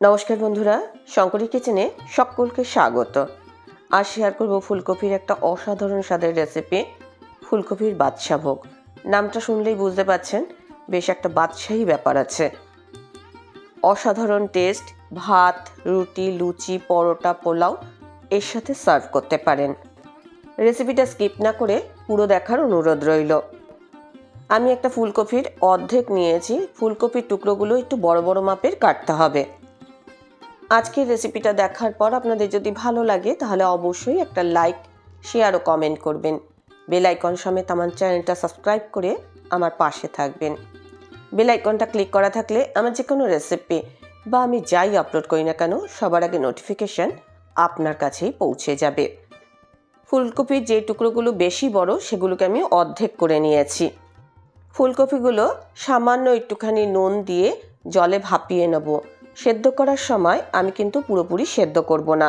নমস্কার বন্ধুরা, শঙ্করী কিচেনে সকলকে স্বাগত। আর শেয়ার করব ফুলকপির একটা অসাধারণ স্বাদের রেসিপি ফুলকপির বাদশা ভোগ। নামটা শুনলেই বুঝতে পাচ্ছেন, বেশ একটা বাদশাহী ব্যাপার আছে। অসাধারণ টেস্ট ভাত, রুটি, লুচি, পরোটা, পোলাও এর সাথে সার্ভ করতে পারেন। রেসিপিটা স্কিপ না করে পুরো দেখার অনুরোধ রইল। আমি একটা ফুলকপির অর্ধেক নিয়েছি, ফুলকপির টুকরোগুলো একটু বড় বড় মাপের কাটতে হবে। আজকের রেসিপিটা দেখার পর আপনাদের যদি ভালো লাগে, তাহলে অবশ্যই একটা লাইক শেয়ার ও কমেন্ট করবেন। বেল আইকন সমেত আমার চ্যানেলটা সাবস্ক্রাইব করে আমার পাশে থাকবেন। বেল আইকনটা ক্লিক করা থাকলে আমার যে কোনো রেসিপি বা আমি যাই আপলোড করি না কেন, সবার আগে নোটিফিকেশান আপনার কাছেই পৌঁছে যাবে। ফুলকপির যে টুকরোগুলো বেশি বড়, সেগুলোকে আমি অর্ধেক করে নিয়েছি। ফুলকপিগুলো সামান্য একটুখানি নুন দিয়ে জলে ভাপিয়ে নেব। সেদ্ধ করার সময় আমি কিন্তু পুরোপুরি সেদ্ধ করব না।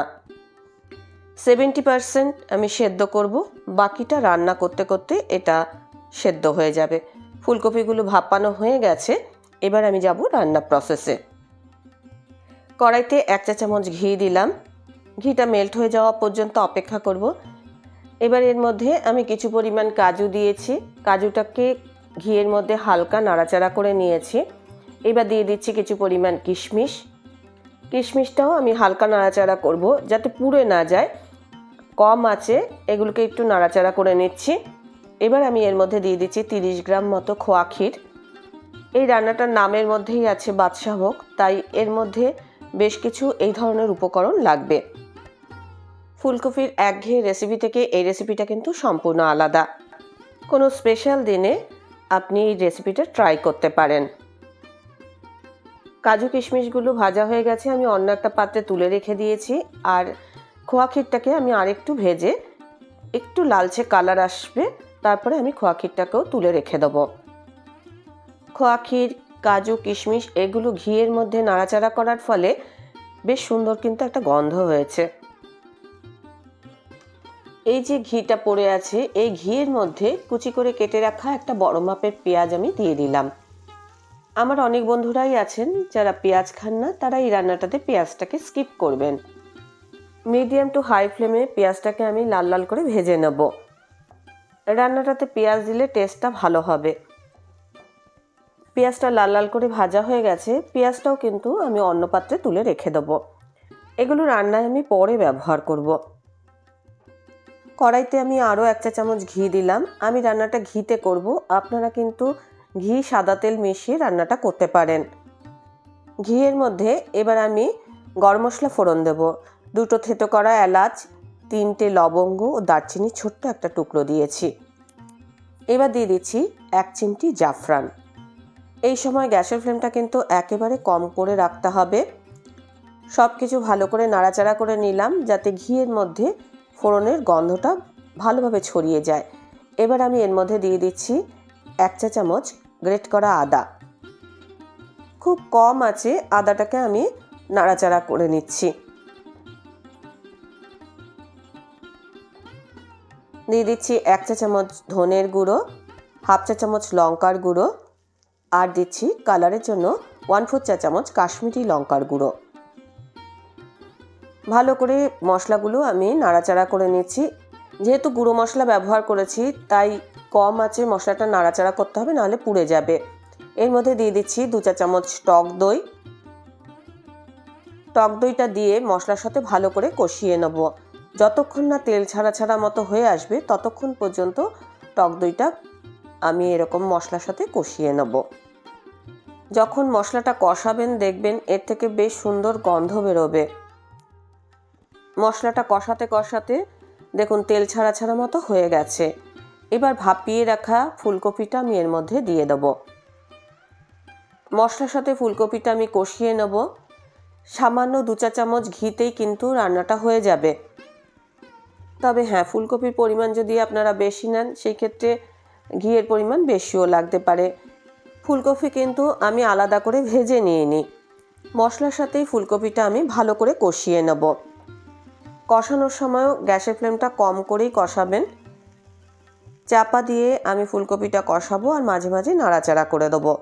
সেভেন্টি পারসেন্ট আমি সেদ্ধ করব, বাকিটা রান্না করতে করতে এটা সেদ্ধ হয়ে যাবে। ফুলকপিগুলো ভাপানো হয়ে গেছে, এবার আমি যাব রান্না প্রসেসে কড়াইতে এক চা চামচ ঘি দিলাম, ঘিটা মেল্ট হয়ে যাওয়া পর্যন্ত অপেক্ষা করব। এবার এর মধ্যে আমি কিছু পরিমাণ কাজু দিয়েছি, কাজুটাকে ঘিয়ের মধ্যে হালকা নাড়াচাড়া করে নিয়েছি। এবার দিয়ে দিচ্ছি কিছু পরিমাণ কিশমিশ। কিশমিশটাও আমি হালকা নাড়াচাড়া করব, যাতে পুড়ে না যায়। কম আছে, এগুলোকে একটু নাড়াচাড়া করে নিচ্ছি। এবার আমি এর মধ্যে দিয়ে দিচ্ছি তিরিশ গ্রাম মতো খোয়া ক্ষীর। এই রান্নাটার নামের মধ্যেই আছে বাদশাহ ভোগ, তাই এর মধ্যে বেশ কিছু এই ধরনের উপকরণ লাগবে। ফুলকপির একঘেয়ে রেসিপি থেকে এই রেসিপিটা কিন্তু সম্পূর্ণ আলাদা। কোনো স্পেশাল দিনে আপনি এই রেসিপিটা ট্রাই করতে পারেন। কাজু কিশমিশগুলো ভাজা হয়ে গেছে, আমি অন্য একটা পাত্রে তুলে রেখে দিয়েছি। আর খোয়া ক্ষীরটাকে আমি আরেকটু ভেজে একটু লালচে কালার আসবে, তারপরে আমি খোয়া ক্ষীরটাকেও তুলে রেখে দেবো। খোয়া ক্ষীর, কাজু কিশমিশ এগুলো ঘিয়ের মধ্যে নাড়াচাড়া করার ফলে বেশ সুন্দর কিন্তু একটা গন্ধ হয়েছে। এই যে ঘিটা পড়ে আছে, এই ঘিয়ের মধ্যে কুচি করে কেটে রাখা একটা বড় মাপের পেঁয়াজ আমি দিয়ে দিলাম। আমার অনেক বন্ধুরাই আছেন যারা পেঁয়াজ খান না তারা এই রান্নাটাতে পেঁয়াজটাকে স্কিপ করবেন। মিডিয়াম টু হাই ফ্লেমে পেঁয়াজটাকে আমি লাল লাল করে ভেজে নেব। রান্নাটাতে পেঁয়াজ দিলে টেস্টটা ভালো হবে। পেঁয়াজটা লাল লাল করে ভাজা হয়ে গেছে, পেঁয়াজটাও কিন্তু আমি অন্য পাত্রে তুলে রেখে দেবো। এগুলো রান্নায় আমি পরে ব্যবহার করব। কড়াইতে আমি আরও এক চা চামচ ঘি দিলাম। আমি রান্নাটা ঘিতে করব। আপনারা কিন্তু ঘি, সাদা তেল মিশিয়ে রান্নাটা করতে পারেন। ঘিয়ের মধ্যে এবার আমি গরম মশলা ফোড়ন দেব। দুটো থেতো করা এলাচ, তিনটে লবঙ্গ ও দারচিনি ছোট্ট একটা টুকরো দিয়েছি। এবার দিয়ে দিচ্ছি এক চিমটি জাফরান। এই সময় গ্যাসের ফ্লেমটা কিন্তু একেবারে কম করে রাখতে হবে। সব কিছু ভালো করে নাড়াচাড়া করে নিলাম যাতে ঘিয়ের মধ্যে ফোড়নের গন্ধটা ভালোভাবে ছড়িয়ে যায়। এবার আমি এর মধ্যে দিয়ে দিচ্ছি এক চা চামচ গ্রেট করা আদা। খুব কম আছে, আদাটাকে আমি নাড়াচাড়া করে নিচ্ছি। দিয়ে দিচ্ছি এক চা চামচ ধনের গুঁড়ো, হাফ চা চামচ লঙ্কার গুঁড়ো, আর দিচ্ছি কালারের জন্য ওয়ান ফোর চা চামচ কাশ্মীরি লঙ্কার গুঁড়ো। ভালো করে মশলাগুলো আমি নাড়াচাড়া করে নিচ্ছি। যেহেতু গুঁড়ো মশলা ব্যবহার করেছি, তাই কম আছে, মশলাটা নাড়াচাড়া করতে হবে, নাহলে পুড়ে যাবে। এর মধ্যে দিয়ে দিচ্ছি দু চা চামচ টক দই। টক দইটা দিয়ে মশলার সাথে ভালো করে কষিয়ে নেব। যতক্ষণ না তেল ছাড়া ছাড়া মতো হয়ে আসবে, ততক্ষণ পর্যন্ত টক দইটা আমি এরকম মশলার সাথে কষিয়ে নেব। যখন মশলাটা কষাবেন, দেখবেন এর থেকে বেশ সুন্দর গন্ধ বেরোবে। মশলাটা কষাতে কষাতে দেখুন তেল ছাড়া ছাড়া মতো হয়ে গেছে। এবার ভাপিয়ে রাখা ফুলকপিটা আমি এর মধ্যে দিয়ে দেব। মশলার সাথে ফুলকপিটা আমি কষিয়ে নেব। সামান্য দু চা চামচ ঘিতেই কিন্তু রান্নাটা হয়ে যাবে। তবে হ্যাঁ ফুলকপির পরিমাণ যদি আপনারা বেশি নেন সেই ক্ষেত্রে ঘিয়ের পরিমাণ বেশিও লাগতে পারে। ফুলকপি কিন্তু আমি আলাদা করে ভেজে নিয়ে নিই মশলার সাথেই ফুলকপিটা আমি ভালো করে কষিয়ে নেব। কষানোর সময়ও গ্যাসের ফ্লেমটা কম করেই কষাবেন। চাপা দিয়ে আমি ফুলকপিটা কষাবো আর মাঝে মাঝে নাড়াচাড়া করে দেবো।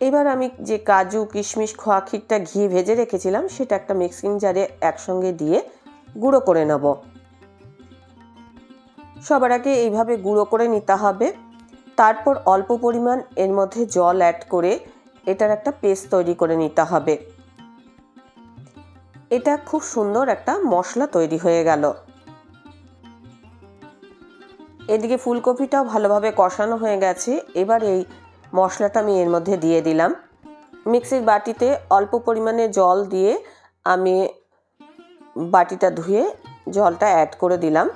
এবার আমি যে কাজু, কিশমিশ, খোয়া ক্ষীরটা ঘি ভেজে রেখেছিলাম, সেটা একটা মিক্সিং জারে একসঙ্গে দিয়ে গুঁড়ো করে নেব। সবার আগে এইভাবে গুঁড়ো করে নিতে হবে। তারপর অল্প পরিমাণ এর মধ্যে জল অ্যাড করে এটার একটা পেস্ট তৈরি করে নিতে হবে। এটা খুব সুন্দর একটা মশলা তৈরি হয়ে গেল। এদিকে ফুলকপিটাও ভালোভাবে কষানো হয়ে গেছে। এবার এই মশলাটা আমি এর মধ্যে দিয়ে দিলাম। মিক্সির বাটিতে অল্প পরিমাণে জল দিয়ে আমি বাটিটা ধুয়ে জলটা অ্যাড করে দিলাম।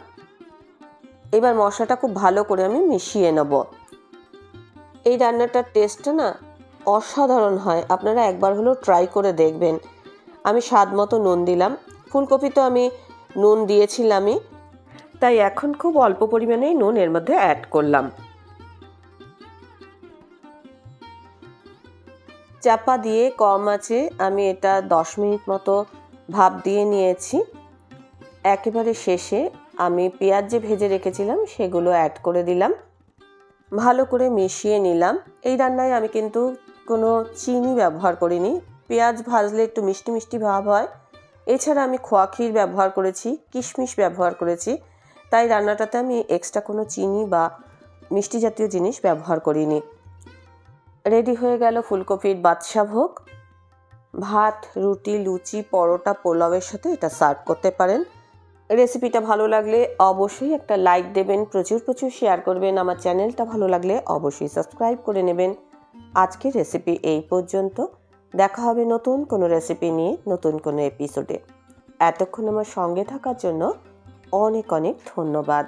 এবার মশলাটা খুব ভালো করে আমি মিশিয়ে নেব। এই রান্নাটার টেস্টটা না অসাধারণ হয়। আপনারা একবার হলেও ট্রাই করে দেখবেন। আমি স্বাদ মতো নুন দিলাম। ফুলকপি তো আমি নুন দিয়েছিলামই। তাই এখন খুব অল্প পরিমাণেই নুন এর মধ্যে অ্যাড করলাম। চাপা দিয়ে কম আছে, আমি এটা দশ মিনিট মতো ভাপ দিয়ে নিয়েছি। একেবারে শেষে আমি পেঁয়াজ যে ভেজে রেখেছিলাম, সেগুলো অ্যাড করে দিলাম। ভালো করে মিশিয়ে নিলাম। এই রান্নায় আমি কিন্তু কোনো চিনি ব্যবহার করিনি। পেঁয়াজ ভাজলে একটু মিষ্টি মিষ্টি ভাব হয়। এছাড়া আমি খোয়া ক্ষীর ব্যবহার করেছি, কিশমিশ ব্যবহার করেছি। তাই রান্নাটাতে আমি এক্সট্রা কোনো চিনি বা মিষ্টি জাতীয় জিনিস ব্যবহার করিনি। রেডি হয়ে গেল ফুলকপির বাদশা ভোগ। ভাত, রুটি, লুচি, পরোটা, পোলাওয়ের সাথে এটা সার্ভ করতে পারেন। রেসিপিটা ভালো লাগলে অবশ্যই একটা লাইক দেবেন, প্রচুর প্রচুর শেয়ার করবেন। আমার চ্যানেলটা ভালো লাগলে অবশ্যই সাবস্ক্রাইব করে নেবেন। আজকের রেসিপি এই পর্যন্ত। দেখা হবে নতুন কোনো রেসিপি নিয়ে নতুন কোনো এপিসোডে এতক্ষণ আমার সঙ্গে থাকার জন্য অনেক অনেক ধন্যবাদ।